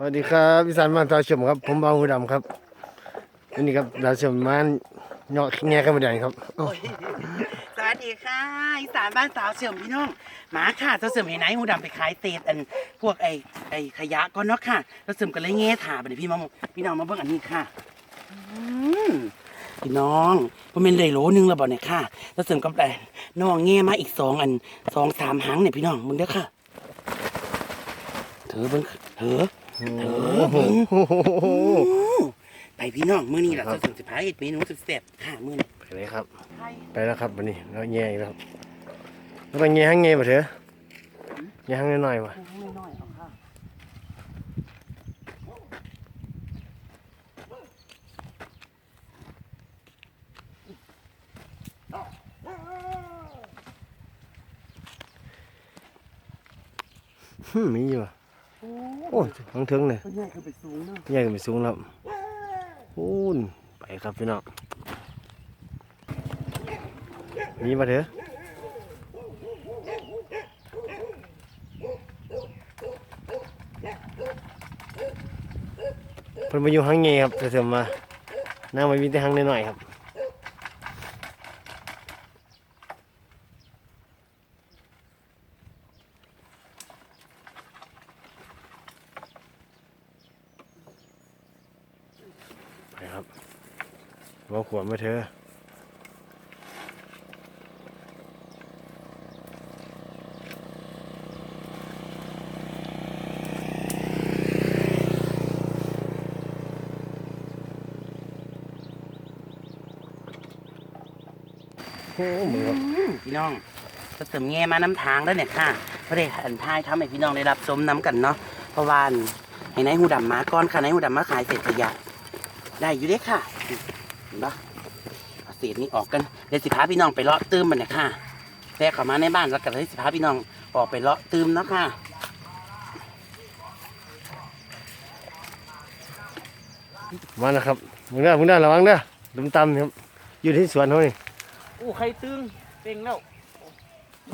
สวัสดีครับอีสานบ้านตาเฉมครับ ผมบางหูดำครับวันนี้ครับดาวเฉมมันเนาะแง่กันมาได้ครับสวัสดีค่ะอีสานบ้านสาวเสื่อมพี่น้องหมาค่ะเจ้าเสื่อมเห็นไหนหูดำไปขายเศษอันพวกไอ้ไอ้ขยะก้อนเนาะค่ะเจ้าเสื่อมก็เลยแง่ถาไปเลยพี่มาพี่น้องมาเบิ่งอันนี้ค่ะพี่น้องผมเป็นเลยโหลนึงแล้วบ่เนี่ยค่ะเจ้าเสื่อมก็แต่น้องแง่มาอีกสองอันสองสามหางเนี่ยพี่น้องมึงเด้อค่ะเถอเบิ่งเถอโหอืม ไปพี่น้องมื้อนี้ล่ะเจ้าเสื่อมสิพาเฮ็ดเมนูสุดแซ่บค่ะมื้อนี้ไปเลยครับ ไปแล้วครับวันนี้เราแง่อีกแล้วแล้วไปแง่ห้างแง่บ่เถอะแง่ห้างน้อยๆว่ะน้อยๆเอาค่ะหึมีอยู่ว่ะโอ้ยทั้งเทิงเลยตัวใหญ่คือไปสูงเนาะแง่กันไปสูงแล้วพูนไปครับพี่น้องมีบ่เถอะเพิ่นมาอยู่ห้างแง่ครับแต่เสริมมาน้ามามีแต่ห้างน้อยๆครับ ไปครับว่า ขวมาเถอะโอ้มือพี่น้องก็เสริมแง่มาน้ำทางแล้วเนี่ยค่ะเพราะได้อันท้ายทำให้พี่น้องได้รับชมน้ำกันเนาะเพราะว่าให้นายหูดำมาก้อนค่ะนายหูดำมาขายเศษขยะได้อยู่เด้ค่ะ นปะเอาเศษนี้ออกกันเดี๋ยวสิพาพี่น้องไปเลาะตื้มมันเนี่ยค่ะแทรกเข้ามาในบ้านแล้วก็เลยสิพาพี่น้องออกไปเลาะตื้มเนาะค่ะมาแล้วครับมึงได้มึงได้ระวังเด้อลุมตำครับอยู่ที่สวนเขานี่โอ้ใครตึงเต็งแล้ว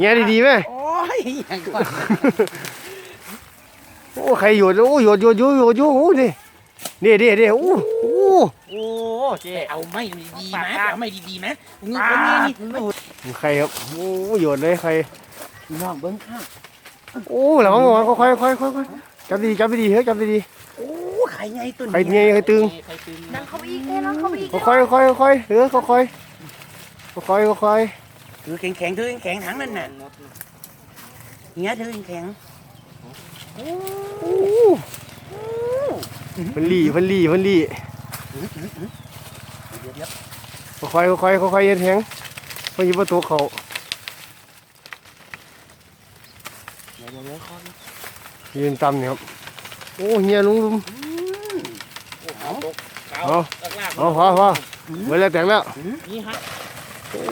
แง่ดีๆไหมโอ้ยอย่างก่อนโอ้ใครหยุดโอ้หยุดหยุดหยุดหยุดหยุดโอ้นี่ นี่ดิดิโอ้โอ้โอ้เจ๊เอาไม่ดีๆไหมเอาไม่ดีๆไหมนี่คนนี้นี่ใครครับโอ้หยุดเลยใครพี่น้องเบิ้งค่ะโอ้ระวังระวังค่อยๆค่อยๆค่อยๆจับดีๆจับดีๆเฮ้ยจับดีโอ้ไข่ใหญ่ตัวๆนี้ใครเงี้ยใครตึงใครตึงนั่งเข้าไปอีกเอ้ยนั่งเข้าไปอีกค่อยๆค่อยๆค่อยๆเออค่อยๆค่อยๆค่อยถือแข็งแข็งๆถือแข็งๆถังนั่นน่ะเงี้ยถือแข็งๆโอ้ เพันลี่เพันลี่เพันลี่ๆเดี๋ยวเดี๋ยวค่อยๆค่อยๆค่อยๆเย็นแทงเพราะอยิบประตูเขาเดี๋ยวเดี๋ยวเดี๋ยวขอยืนตำเนี่ยครับโอ้เฮียลุงลุมเอาเอาลากเอาพอพอเวลาแต่งแล้วนี่ฮะโอ้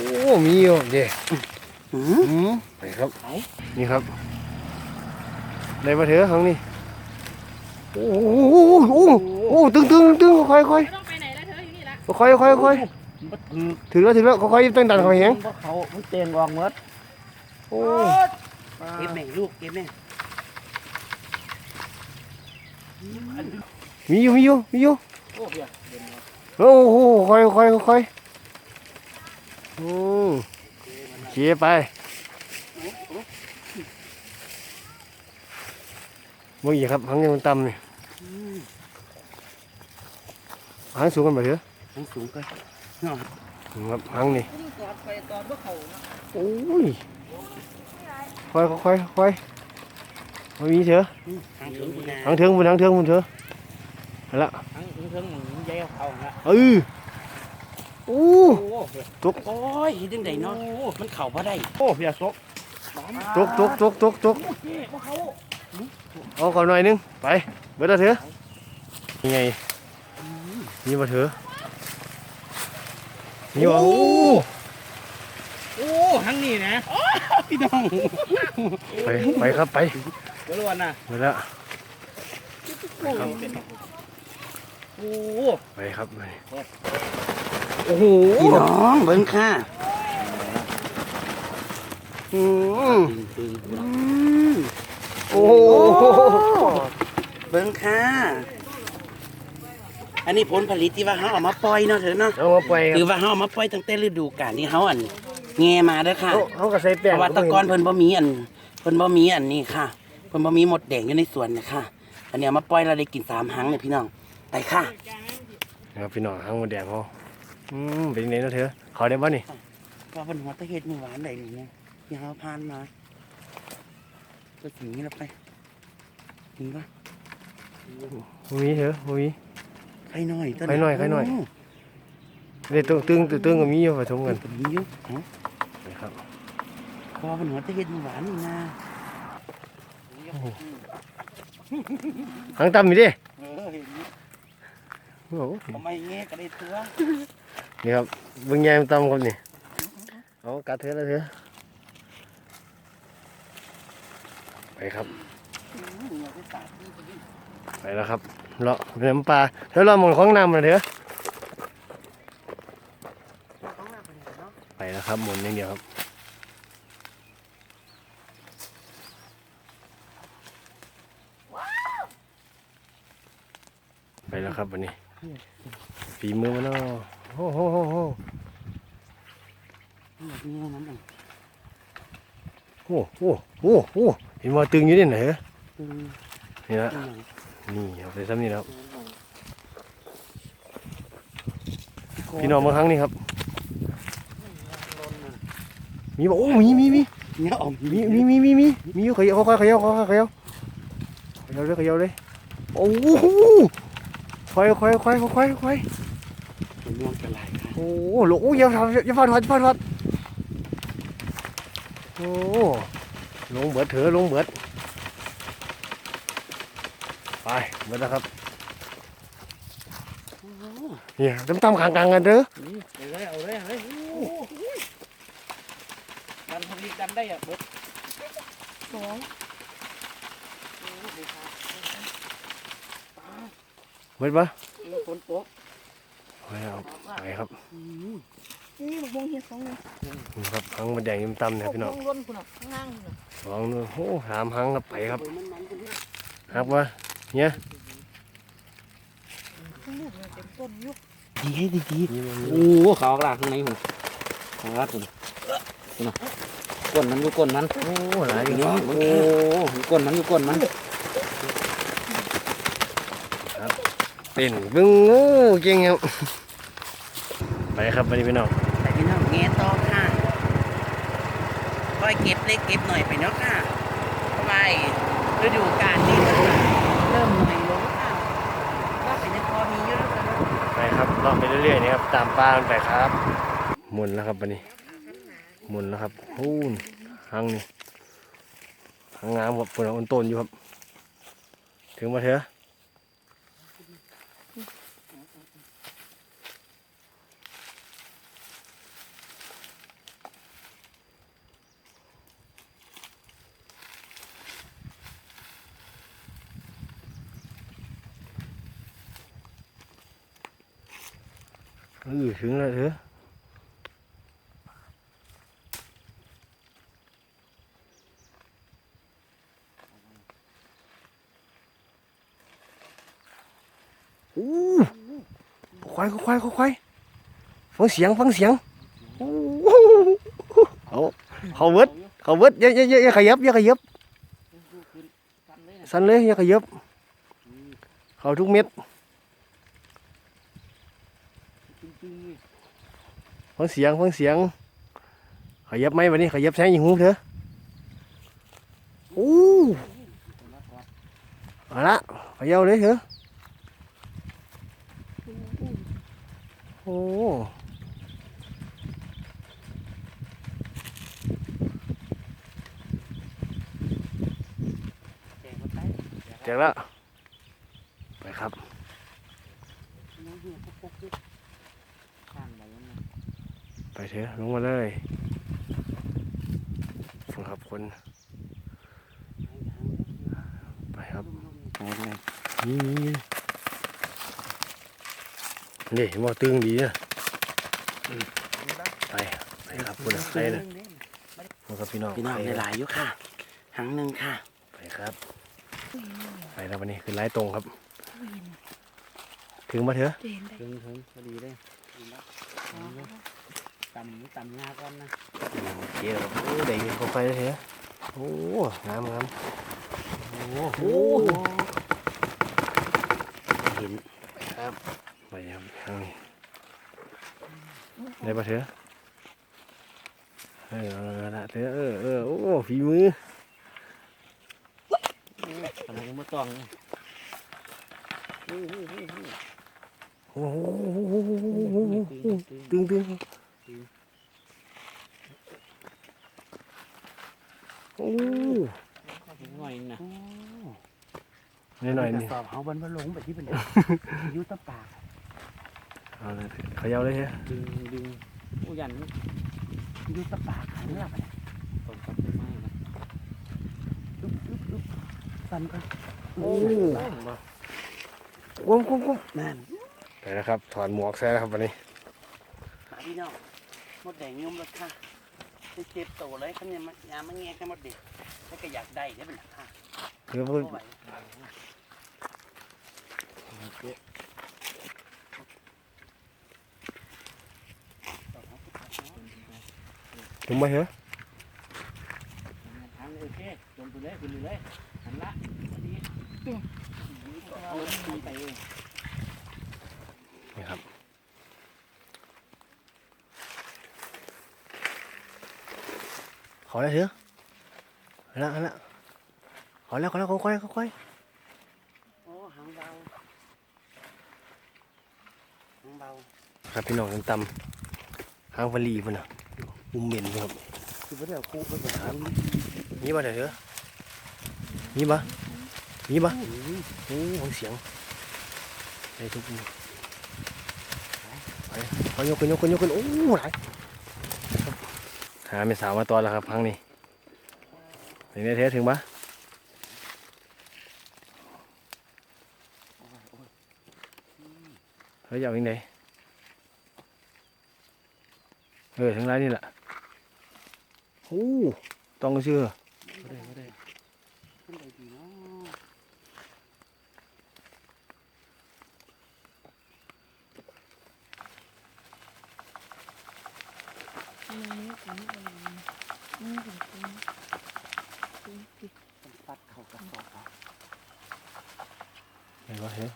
มีอยู่เด้หืมอืมไปครับนี่ครับได้มาเถอะครั้งนี้ โอ้โหโอ้โหโอ้โหตึงตึงตึงค่อยค่อยไม่ต้องไปไหนแล้วเธออยู่นี่ละค่อยค่อยค่อยถือถึงแล้วถึงแล้วค่อยตั้งดันเขาแหงเพราะเขามันเตียงออกหมดโอ้เก็บแม่ลูกเก็บแม่มีอยู่มีอยู่มีอยู่โอ้เพียโอ้โหค่อยค่อยค่อยอืมเขี่ยไปมึงอีกครับหังยังมันต่ำนี่ หางสูงกันไปเถอะทั้งสูงก็ครับหางนี่ตอดไปตอดว่าเขาโอ้ยค่อยค่อยค่อยไม่มีเถอะทั้งสูงคุณนาหางเทิงบนหางเทิงบนเถอะเอาละทั้งถึงถึงหมุนใหญ่เขาละเออโอ้โอ้เพียโอ้ยเห็นจังไดเนาะมันเข่าพอได้โอ้เพียซกจกจกจกจกจกเจ๊พวก เขาเอาก่อนหน่อยหนึง ไปเบิดแล้วเถอะยังไงนี่มาเถอะนี่วะโอ้โอ้ทั้งนี้นะพี่น้อง ไปไปครับไปเดี๋ยวล้วนนะหมดแล้วโอ้ไปครับไปโอ้โหพี่น้องเบิ้งค่ะอืมตึง โอ้โหเบิ้งค่ะ อันนี้ผลผลิตที่ว่าเขาเอามาปล่อยเนาะเถอะเนาะเอามาปล่อยคคืรัอบว่าเขาเอามาปล่อยตั้งแต่ฤดูกาลที่เขาอันแงมาเด้อค่ะ เขาเขาก็ใส่แป้เพงราะว่าแตะกอนเพิ่นบ่มีอันเพิ่นบ่มีอันนี้ค่ะเพิ่นบ่มีหมดแดงอยู่ในสวนนะคะอันนี้เอามาปล่อยเราได้กินสามหังเลยพี่น้องไปค่ะนะครับพี่น้องหางหมดแดงเขาอืมเป็นยังไงเนาะเธอเขาได้บ่นี่ว่าเพิ่นหัวตะเฮ็ดมือหวานได้นี่นะที่เขาผ่านมา ก็สินี้แล้วไปนี่ปะบ่มีเถอะบ่มีไข่น้อยต้นไข่น้อยไข่น้อยเดี๋ยวตึงตึงตึงตึงก็มีอยู่ผสมกันก็มีอยู่เอ้านะครับเพราะว่าเพิ่นหัวตะเฮ็ดมือหวานนี่นะหางต่ำอยู่ดิเออเห็นอยู่โอ้โหทำไมแงก็ได้ตัวนี่ครับเบิ่งแยมต่ำครับนี่เอากัดเถอะแล้วเถอะไป ครับ ไปแล้วครับเลาะน้ำปลาเธอเลาหมองของน้ำเถองน้าไปเลยเนาะไปแล้วครับหมุนอย่างเดียวครับไปแล้วครับวันนี้ฝีมือมันเนาะโอ้โหโหโห แบบนี้เท่านั้นเองโอ้โหโอ้โหเห็นว่าตึงอยู่นี่ไหนเหรออืมนี่ละอืมนี่เอาไปซ้ำนี่แล้วพี่น้องบางครั้งนี่ครับ มีบอกโอ้มีมีมีเนี่ยออมมีมีมีมีมีมีอยู่เขย่าค่อยๆเขย่าค่อยๆเขย่าเขย่าเลยเขย่าเลยโอ้โหค่อยค่อยค่อยค่อยค่อยเป็นม่วงกระไรค่ะโอ้โหหลงโอ้ยอย่าทำอย่าฟาดฟาดฟาดฟาดโอ้ลงเบิดเถอะลงเบิด ไปเบิดแล้วครับเนี่ยตั้มตั้มๆกลางๆกันเด้อเอาเลยเอาเลยเอาเลยโอ้โหดันผลิตดันได้อะเบิดสองเบิดปะฝนตกไปเอาไปครับ นี่บักบงเฮียสองเลยนี่ครับหังมันแดงยิ้มตำเนี่ยพี่น้องบงล้นคุณอะข้างล่างคุณอะสองนู่นโอ้สามหังครับไปครับมันมันกันด้วยครับวะเนี่ยข้างลูกเนี่ยเป็นต้นยุกดีให้ดีดีนี่มันโอ้โหขาวกลางข้างในหุ่นขาวรัดหุ่นนี่นะก้นมันอยู่ก้นมันโอ้หลายอยู่โอ้นี่โหอยู่ก้นมันอยู่ก้นมันเต้นบึ้งโอ้เก่งครับไปครับไปนี่พี่น้องแต่พี่น้องแง่ต่อค่ะค่อย เล็กเก็บหน่อยไปเนาะค่ะเพราะว่าฤดูกาลนี่เริ่มหน่อยลงค่ะว่าเป็นพอมีเยอะแล้วกันเนาะไปครับลาะไปเรื่อยๆนี่ครับตามปลามันไปครับ หมุนแล้วครับวันนี้ หมุนแล้วครับพูนหังนี่หังงามครับปนอาอันต้นอยู่ครับ ถึงมาเถอะ ถึงแล้วเถอะอู้ควายควายควายฟังเสียงฟังเสียงโอ้โหเอาเขาเวิดเขาเวิดอย่าอย่าอย่าอย่าขยับอย่าขยับสั่นเลยอย่าขยับเขาทุกเม็ด ฟังเสียงฟังเสียงขยับไหมวันนี้ขยับใช้ยิงหูเถอะโอ้เอาละขยับเลยเถอะโอ้เจอแล้วไปครับ ไปเถอะลงมาเลยฟังครับคน ไปครับนี่นี่นี่หมอตึงดีนะอืมไป ไปครับคุณไปเลยพวกครับพี่น้องพี่น้องไปได้หลายอยู่ค่ะหังหนึ่งค่ะ ไปครับ ไปแล้ววันนี้คือไล่ตรงครับไม่เห็นถึงมาเถอะจะเห็นได้ถึงถึงพอดีเลย ตำตำงาก่อนนะโอเคครับโอ้ได้เข้าไปแล้วเถอะโอ้งามงามโอ้โหเห็นครับไปครับทางนี้ได้ปะเถอะเออเอาละเถอะเออเออโอ้ฝีมือขนาดยังไม่ต้องเลยโอ้โหตึงตึง โอ้หน่อยนะนิดหน่อยนี่สอบเขาบรรพลงไปที่เป็นยุตะปากเอาเลยเขย่าเลยเถอะดึงดึงผู้ยันยุตะปากขันเลือกไปตรงกับต้นไม้นะอึ๊บอึ๊บอึ๊บสั่นกันโอ้กุ้มกุ้มกุ้มนั่นไปแล้วครับ ถอดหมวกใส่แล้วครับวันนี้มาพี่น้องมดแดงยุ่มรถค่ะ เป็นเจ็บโตเลยขันยามายามมาแงะแค่มดแดงแล้วก็อยากได้ได้เป็นหลักค่ะเพื่อเพเพื่อราะไหวถึงมาเถอะทางโอเคจมไปเลยขึ้นเลยหันละพอดีเอาลงไปเอง นี่ครับขอ แล้วเถอะเอาละเอาละขอแล้วขอแล้วค่อยๆค่อยโอ้หางเบาหางเบาๆครับพี่น้องตำหางฟลีมันอะมุมเหม็นครับคือว่าเดี๋ยวครูไปบอกมีบ่เถอะมีบ่มีบ่โอ้โหเสียงไอ้ทุกคนไปเอายกขึ้นยกขึ้นยกขึ้นโอ้หลายครับ หาไม่สาวมาตอนแล้วครับพังนี่ถึงได้เทถึงปะเฮ้ยจะเอายังไงเออถึงไรนี่แหละโอ้ต้องเชื่อ ไม่ได้ไม่ได้ขึ้นไปดีเนาะ ทำไมไม่ถึงอะไรไม่ถึงตรงตรงติดต้องปัดเข่ากระสอบเอาเห็นปะเฮ้ย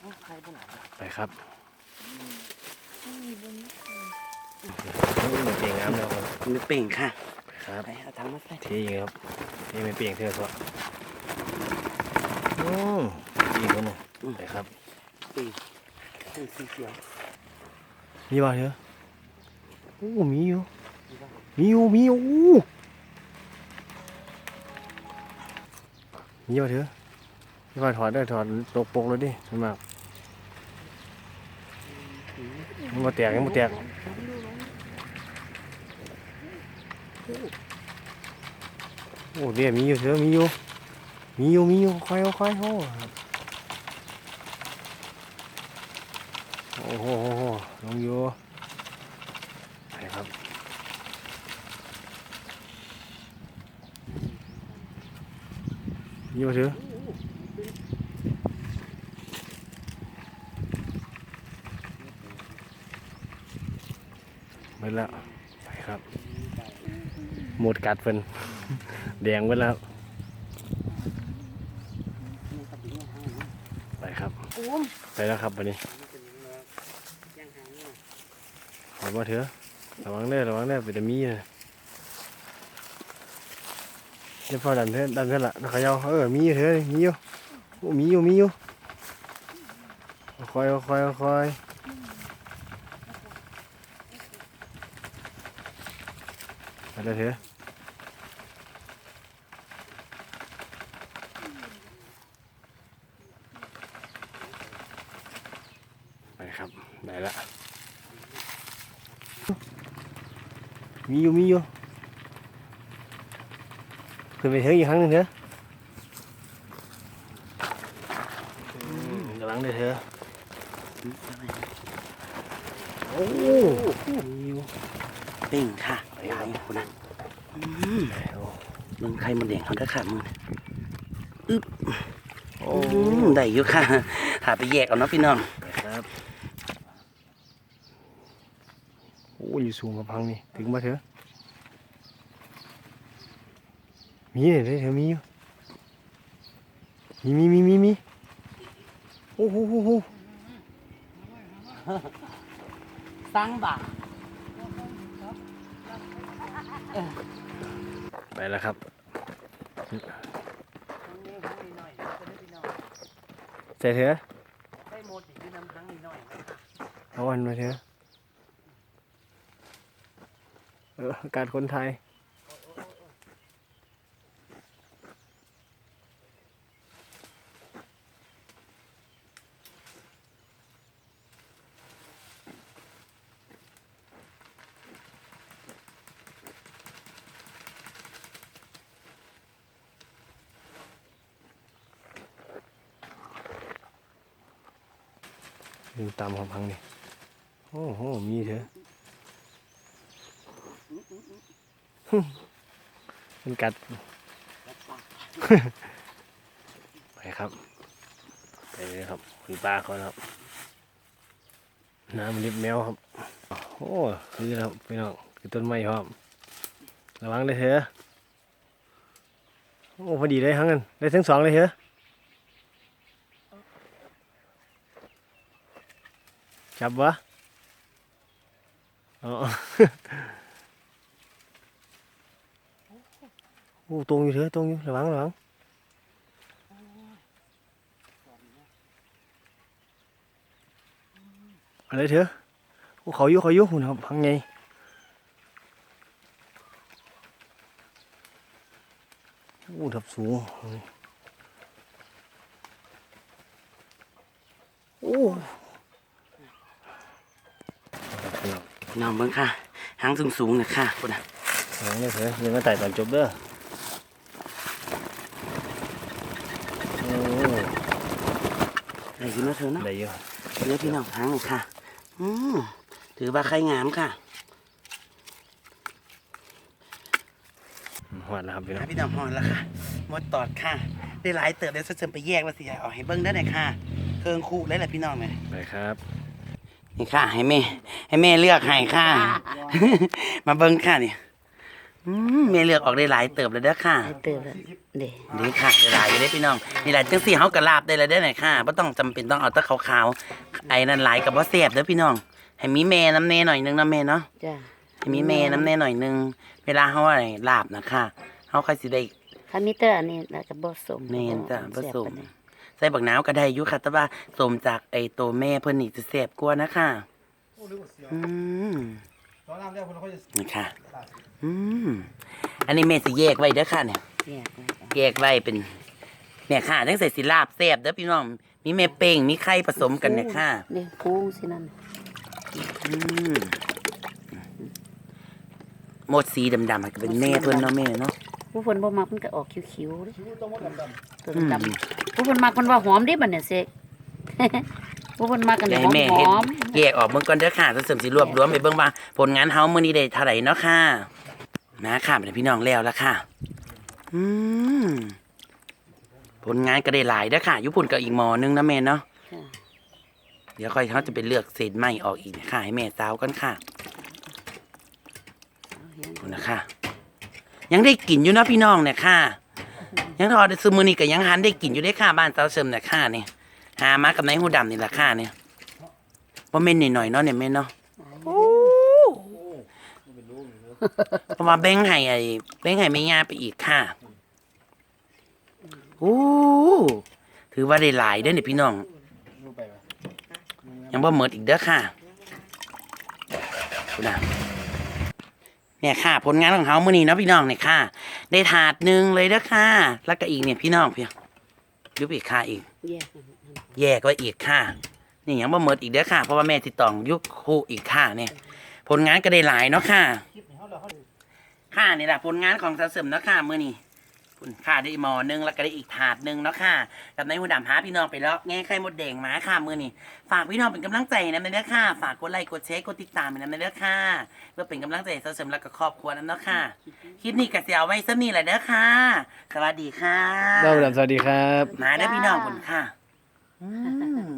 โอ้ใครบ้างอะไปครับไม่มีบนนี้นี่มันเปลี่ยนงามแล้วครับมือเป่งค่ะครับไปเอาถังมาใส่เที่ครับนี่มันเปลี่ยนเท่าตัวอืมดีกว่าหนึ่งไปครับป่งเป็นสีเขียว มีบ่เถอะโอ้มีอยู่ มีอยู่ มีอยู่ มีบ่เถอะมีบ่ถอดได้ถอดตกปกเลยดิมันมากมันมาแตกยังมาแตกโอ้เดี๋ยวมีอยู่เถอะมีอยู่ มีอยู่ มีอยู่ค่อยๆค่อยๆโอ้ อ้โหโอ้โหลงอยู่ไปครับมีบ่เถอะหมดแล้วไปครับ หมดกัดเพิ่นแดงหมดแล้วไปครับ ไปแล้วครับวันนี้ มันเป็นยังไงยังหางนี่ ขอมาเถอะระวังเด้อระวังเด้อเป็นแต่มีนะเดี๋ยวพอดันเถอะดันเถอะละเขยาเออมีอยู่เถอะมีอยู่มีอยู่มีอยู่คอยคอยคอยๆไปเลยเถอะไปครับ ได้ละ มีอยู่มีอยู่ขึ้นไปเถอะอีกครั้งหนึ่งเถอะอืมระวังด้วยเถอะโอ้มีอยู่เป่งค่ะหลายคนนะโอ้โหเบิ่งไข่มดแดงเขาเด้อค่ะมึงอึ๊บโอ้อืมได้อยู่ค่ะหาไปแยกเอาเนาะพี่น้อง ครับ โอ้อยู่สูงกับพังนี่ถึงมาเถอะมีเนี่ยได้เถอะมีอยู่มีมีมีมีมีโอ้โหโอ้โหตั้งบ่าไปแล้วครับใส่เถอะได้หมดอีกคือน้ำทั้งนิดหน่อยนะคะเอาอันมาเถอะเออ การคนไทยดูตามความพังนี่ โอ้โห มีเถอะหึ มันกัด ไปครับ ไปเลยครับ คุณป้าเขาครับ น้ำลิบแมวครับ โอ้คือครับพี่น้องคือต้นไม้ครับ ระวังเลยเถอะโอ้พอดีเลยทั้งนั้นได้ทั้งสองเลยเถอะจับวะอ๋อ อ้ตรงอยู่เถอะตรงอยู่ระวังระวังอะไรเถอะโอ้เขาอยู่เขาอยู่หุ่นครับพังไงโอ้ทับสูงโอ้ครับพี่น้องน้องเบิ่งค่ะหางสูงๆนะค่ะคุณน่ะหางเลยเถอะยังมาไต่ตอนจบเด้อโอ้ ได้อยู่เนาะเธอเนาะได้เยอะเนื้อพี่น้องหางเลยค่ะ อืมถือว่าไข่งามค่ะหวานแล้วครับพี่น้องพี่น้องหอนแล้วค่ะหมดตอดค่ะ ได้หลายเติบได้เสริมไปแยกว่าสิเอาให้เบิ่งได้เลยค่ะ เครื่องคู่เลยแหละพี่น้องเลยไปครับนี่ค่ะ ให้แม่ให้แม่เลือกให้ค่ะ มาเบิ่งค่ะนี่ อืมแม่เลือกออกได้หลายเติบเลยเด้อค่ะ เติมแล้วเด้นี่ค่ะได้หลายอยู่ได้อพี่น้องนี่หลายจังสี่เฮากระลาบได้เลยได้อหน่อยค่ะบ่ต้องจำเป็นต้องเอาแตะขาวๆไอ้นั่นหลายกับบ่แซ่บเด้อพี่น้อง ให้มีแม่น้ำแน่หน่อยนึงนะแม่เนาะ จ้าให้มีแม่น้ำแน่หน่อยนึง เวลาเฮาอะไรลาบนะค่ะเฮาค่อยสิได้ถ้ามีเตอร์อันนี้แล้วก็บ่สมแม่นจ้ะผสมแซ่บปานใดใส่บักนาวก็ได้อยู่ค่ะ แต่ว่าสมจากไอ้ตัวแม่เพิ่นนี่จะแซ่บกว่านะคะอืมนี่ค่ะ อืมอันนี้แม่สิแยกไว้เด้อค่ะเนี่ยแยกเลยจ้ะแยกไว้เป็นแม่ค่ะทั้งใส่สิลาบแซ่บเด้อพี่น้อง มีแม่เป้งมีไข่ผสมกันเนี่ยค่ะนี่พุงสินั่นอืมหมดสีดำๆอะก็เป็นแม่เพิ่นเนาะแม่เนาะผู้เพิ่นบ่มักมันก็ออกคิ้วๆเด้ตัวอืมดำๆผู้เพิ่นมักเพิ่นว่าหอมเด้บัดเนี่ยเสกผู้เพิ่นมักกันอยากหอให้มแม่หเฮ็ดอมแยกออกเบิ่งก่อนเด้อค่ะแล้วเสริมสิรวบรวมไปเบิ่งว่าผลงานเฮามื้อนี้ได้เท่าไหร่เนาะค่ะ นะค่ะเป็นพี่น้องแล้วละค่ะ อืมผลงานก็ได้หลายเด้อค่ะญี่ปุ่นก็อีกหมอนึงนะแม่เนาะจ้ะเดี๋ยวค่อยเขาจะไปเลือกเศษไม้ออกอีกค่ะให้แม่สาวกันค่ะเอาเห็นขอบคุณนะคะยังได้กินอยู่เนาะพี่น้องเนี่ยค่ะ ยังทอดซึมือนี่ก็ยังหันได้กินอยู่ได้อค่ะบ้านเตาเสริมเนี่ยค่ะเนี่ยหามากับนายหูดำนี่แหละค่ะเนี่ยว่าเม่นหน่อยๆเนาะเนี่ยแม่นเนาะ เพราะว่าแบงค์ให้ไอ้แบงค์ให้ไม่ยาไปอีกค่ะโอ้ถือว่าได้หลายเด้อเนี่ยพี่น้อง ยังบ่หมดอีกเด้อค่ะคุณนะเนี่ยค่ะ ผลงานของเขามื่อนี้เนาะพี่น้องเนี่ยค่ะ ได้ถาดหนึ่งเลยเด้อค่ะ แล้วก็อีกเนี่ยพี่น้องเพียยุบอีกค่ะอีก แยกกันแยกไว้อีกค่ะ นี่ยังบ่หมดอีกเด้อค่ะ เพราะว่าแม่ติดต่องยุคคู่อีกค่ะเนี่ย ผลงานก็ได้หลายเนาะค่ะ ค่ะนี่แหละผลงานของสาวเสริมเนาะค่ะมื่อนี้คุณค่ะได้หมอหนึงแล้วก็ได้อีกถาดหนึ่งเนาะค่ะกับนายหูดำหาพี่น้องไปแล้วแง่ไข่มดแดงหมาค่ะมือนี่ฝากพี่น้องเป็นกำลังใจนะนะเด้อค่ะฝากกดไลค์กดแชร์กดติดตามนะนะเด้อค่ะเพื่อเป็นกำลังใจให้เสริมแล้วก็ครอบครัวนั้นเนาะค่ะคลิปนี้ก็จะเอาไว้สักนี่แหละเด้อค่ะ สวัสดีค่ะเล่าดำสวัสดีครับ มาเด้อพี่น้องคุณค่ะ อืม